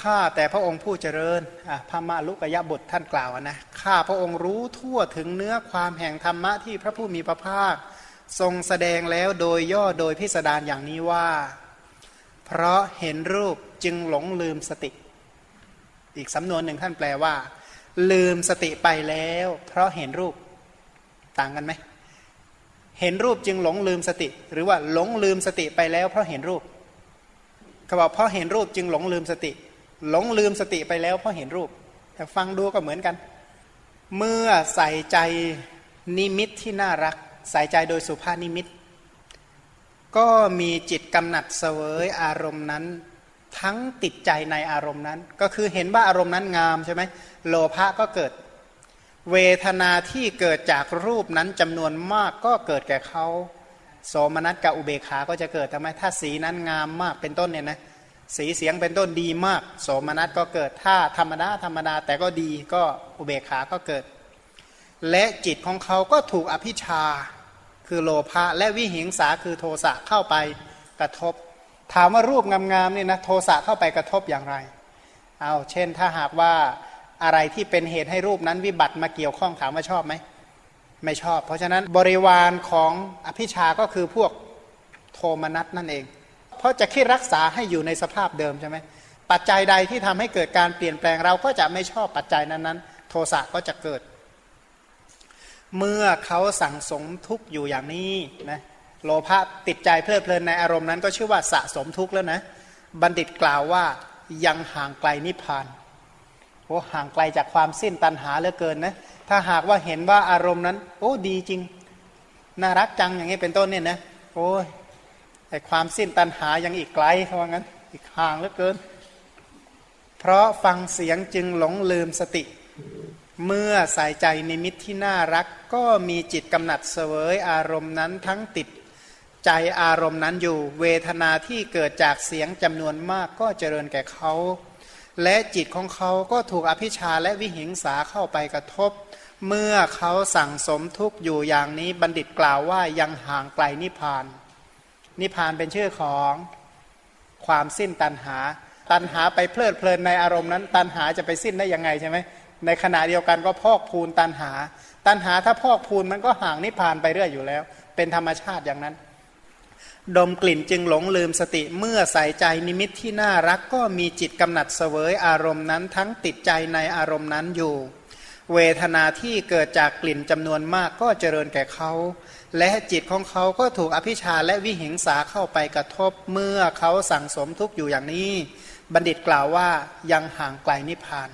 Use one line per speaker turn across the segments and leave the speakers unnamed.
ข้าแต่พระองค์ผู้เจริญพระมาลุกยะบุตรท่านกล่าวนะข้าพระองค์รู้ทั่วถึงเนื้อความแห่งธรรมะที่พระผู้มีพระภาค ทรงแสดงแล้วโดยย่อโดยพิสดารอย่างนี้ว่า เพราะเห็นรูปจึงหลงลืมสติ อีกสำนวนหนึ่งท่านแปลว่า ลืมสติไปแล้ว เพราะเห็นรูปต่างกันไหมเห็นรูปจึงหลงลืมสติ หรือว่าหลงลืมสติไปแล้วเพราะเห็นรูปเขาบอกเพราะเห็นรูปจึงหลงลืมสติ หลงลืมสติไปแล้วเพราะเห็นรูป แต่ฟังดูก็เหมือนกัน เมื่อใส่ใจนิมิตที่น่ารัก ใส่ใจโดยสุภาพนิมิต ก็มีจิตกำหนัดเสวยอารมณ์นั้น ทั้งติดใจในอารมณ์นั้น ก็คือเห็นว่าอารมณ์นั้นงามใช่ไหมโลภะก็เกิด เวทนาที่เกิดจากรูปนั้นจำนวนมากก็เกิดแก่เขาโสมนัสกับอุเบขาก็จะเกิดทำไมถ้าสีนั้นงามมากเป็นต้นเนี่ยนะ สีเสียงเป็นต้นดีมาก โสมนัสก็เกิดถ้าธรรมดาธรรมดาแต่ก็ดีก็อุเบกขาก็เกิด และจิตของเขาก็ถูกอภิชาคือโลภะและวิหิงสาคือโทสะเข้าไปกระทบ ถามว่ารูปงามๆเนี่ยนะโทสะเข้าไปกระทบอย่างไรเอาเช่นถ้าหากว่าอะไรที่เป็นเหตุให้รูปนั้นวิบัติมาเกี่ยวข้องถามว่าชอบไหมไม่ชอบ เพราะฉะนั้นบริวารของอภิชาก็คือพวกโทมนัสนั่นเอง เพราะจะคิดรักษาให้อยู่ในสภาพเดิมใช่ไหมปัจจัยใดที่ทำให้เกิดการเปลี่ยนแปลงเราก็จะไม่ชอบปัจจัยนั้นๆ โทสะก็จะเกิด เมื่อเขาสั่งสมทุกข์อยู่อย่างนี้นะโลภะติดใจเพลิดเพลินในอารมณ์นั้นก็ชื่อว่าสะสมทุกข์แล้วนะบัณฑิตกล่าวว่ายังห่างไกลนิพพานโอ้ห่างไกลจากความสิ้นตัณหาเหลือเกินนะถ้าหากว่าเห็นว่าอารมณ์นั้น โอ้ดีจริง น่ารักจังอย่างนี้เป็นต้นเนี่ยนะโอ้ย ไอความสิ้นตัณหายังอีกไกลเขาว่างั้นอีกห่างเหลือเกิน เพราะฟังเสียงจึงหลงลืมสติ เมื่อใส่ใจนิมิตที่น่ารัก ก็มีจิตกำหนัดเสวยอารมณ์นั้นทั้งติดใจอารมณ์นั้นอยู่ เวทนาที่เกิดจากเสียงจำนวนมากก็เจริญแก่เขา และจิตของเขาก็ถูกอภิชาและวิหิงสาเข้าไปกระทบ เมื่อเขาสั่งสมทุกข์อยู่อย่างนี้บัณฑิตกล่าวว่ายังห่างไกลนิพพาน นิพพานเป็นชื่อของความสิ้นตัณหา ตัณหาไปเพลิดเพลินในอารมณ์นั้น ตัณหาจะไปสิ้นได้ยังไงใช่ไหมในขณะเดียวกันก็พอกพูนตัณหา ตัณหาถ้าพอกพูนมันก็ห่างนิพพานไปเรื่อยอยู่แล้ว เป็นธรรมชาติอย่างนั้น ดมกลิ่นจึงหลงลืมสติเมื่อใส่ใจนิมิตที่น่ารักก็มีจิตกำหนัดเสวยอารมณ์นั้น ทั้งติดใจในอารมณ์นั้นอยู่ เวทนาที่เกิดจากกลิ่นจำนวนมากก็เจริญแก่เขา และจิตของเขาก็ถูกอภิชาและวิหิงสาเข้าไปกระทบเมื่อเขาสั่งสมทุกข์อยู่อย่างนี้ บัณฑิตกล่าวว่ายังห่างไกลนิพพาน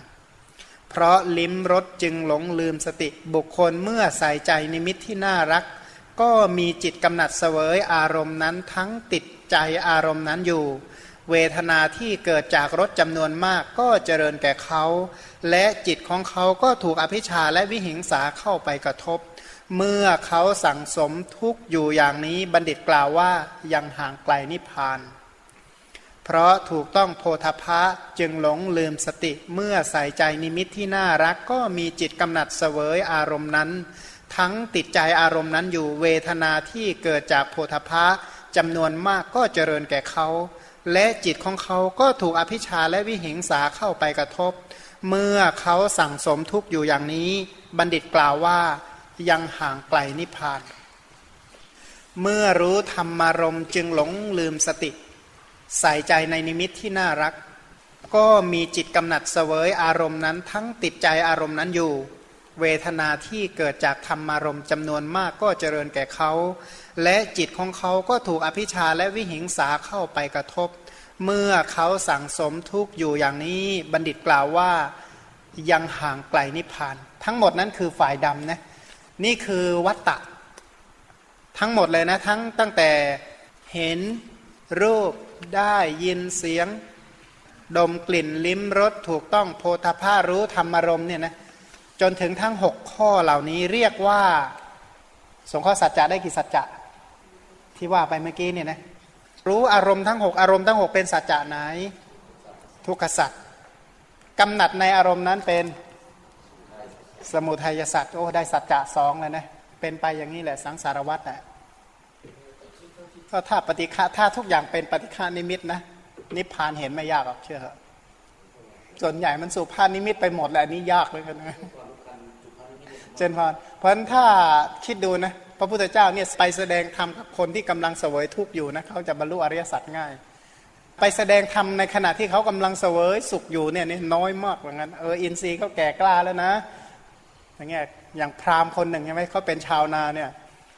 เพราะลิ้มรสจึงหลงลืมสติบุคคลเมื่อใส่ใจนิมิตที่น่ารัก ก็มีจิตกำหนัดเสวยอารมณ์นั้นทั้งติดใจอารมณ์นั้นอยู่ เวทนาที่เกิดจากรสจำนวนมากก็เจริญแก่เขา และจิตของเขาก็ถูกอภิชาและวิหิงสาเข้าไปกระทบ เมื่อเขาสั่งสมทุกอยู่อย่างนี้บัณฑิตกล่าวว่ายังห่างไกลนิพพาน เพราะถูกต้องโพธพะจึงหลงลืมสติเมื่อใส่ใจนิมิตที่น่ารักก็มีจิตกำหนัดเสวยอารมณ์นั้น ทั้งติดใจอารมณ์นั้นอยู่เวทนาที่เกิดจากโพธพะจำนวนมากก็เจริญแก่เขา และจิตของเขาก็ถูกอภิชาและวิหิงสาเข้าไปกระทบ เมื่อเขาสั่งสมทุกข์อยู่อย่างนี้ บัณฑิตกล่าวว่ายังห่างไกลนิพพาน เมื่อรู้ธรรมารมจึงหลงลืมสติ ใส่ใจในนิมิตที่น่ารัก ก็มีจิตกำหนัดเสวยอารมณ์นั้นทั้งติดใจอารมณ์นั้นอยู่ เวทนาที่เกิดจากธรรมารมจำนวนมากก็เจริญแก่เขา และจิตของเขาก็ถูกอภิชาและวิหิงสาเข้าไปกระทบ เมื่อเขาสั่งสมทุกข์อยู่อย่างนี้บัณฑิตกล่าวว่ายังห่างไกลนิพพาน ทั้งหมดนั้นคือฝ่ายดำนะนี่คือวัตตะ ทั้งหมดเลยนะทั้งตั้งแต่เห็นรูปได้ยินเสียง ดมกลิ่นลิ้มรสถูกต้องโพธาภารู้ธรรมารมณ์เนี่ยนะ จนถึงทั้งหกข้อเหล่านี้เรียกว่า สงข้อสัจจะได้กี่สัจจะที่ว่าไปเมื่อกี้เนี่ยนะรู้อารมณ์ทั้งหกอารมณ์ทั้งหกเป็นสัจจะไหน ทุกขสัจกำหนัดในอารมณ์นั้นเป็นสมุทัยสัจโอ้ได้สัจจะสองเลยนะเป็นไปอย่างนี้แหละสังสารวัตรนะก็ถ้าปฏิฆาถ้าทุกอย่างเป็นปฏิฆานิมิตนะนิพพานเห็นไม่ยากหรอกเชื่อเถอส่วนใหญ่มันสุภานิมิตไปหมดแหละนนี่ยากเลยกันนะ เจนพรเพราะฉะนั้นถ้าคิดดูนะพระพุทธเจ้าเนี่ยไปแสดงธรรมกับคนที่กำลังเสวยทุกข์อยู่นะเขาจะบรรลุอริยสัจง่าย ไปแสดงธรรมในขณะที่เขากำลังเสวยสุขอยู่เนี่ยนี่น้อยมากเหมือนกันเอออินทรีย์เขาแก่กล้าแล้วนะ อย่างเงี้ยอย่างพราหมณ์คนหนึ่งใช่ไหมเขาเป็นชาวนาเนี่ย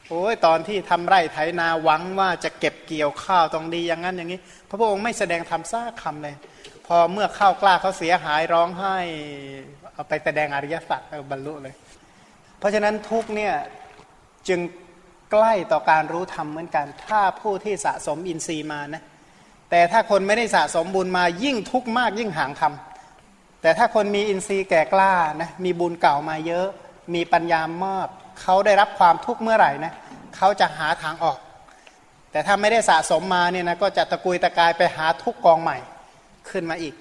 โอ้ยตอนที่ทำไร่ไถนาหวังว่าจะเก็บเกี่ยวข้าวตรงดีอย่างนั้นอย่างนี้ พระพุทธองค์ไม่แสดงธรรมซากคำเลย พอเมื่อข้าวกล้าเขาเสียหายร้องไห้เอาไปแสดงอริยสัจบรรลุเลย เพราะฉะนั้นทุกเนี่ยจึงใกล้ต่อการรู้ธรรมเหมือนกัน ถ้าผู้ที่สะสมอินทรีย์มานะแต่ถ้าคนไม่ได้สะสมบุญมายิ่งทุกข์มากยิ่งห่างธรรมแต่ถ้าคนมีอินทรีย์แก่กล้านะมีบุญเก่ามาเยอะ มีปัญญามากเขาได้รับความทุกข์เมื่อไหร่นะเขาจะหาทางออก แต่ถ้าไม่ได้สะสมมาเนี่ยนะก็จะตะกุยตะกายไปหาทุกกองใหม่ขึ้นมาอีก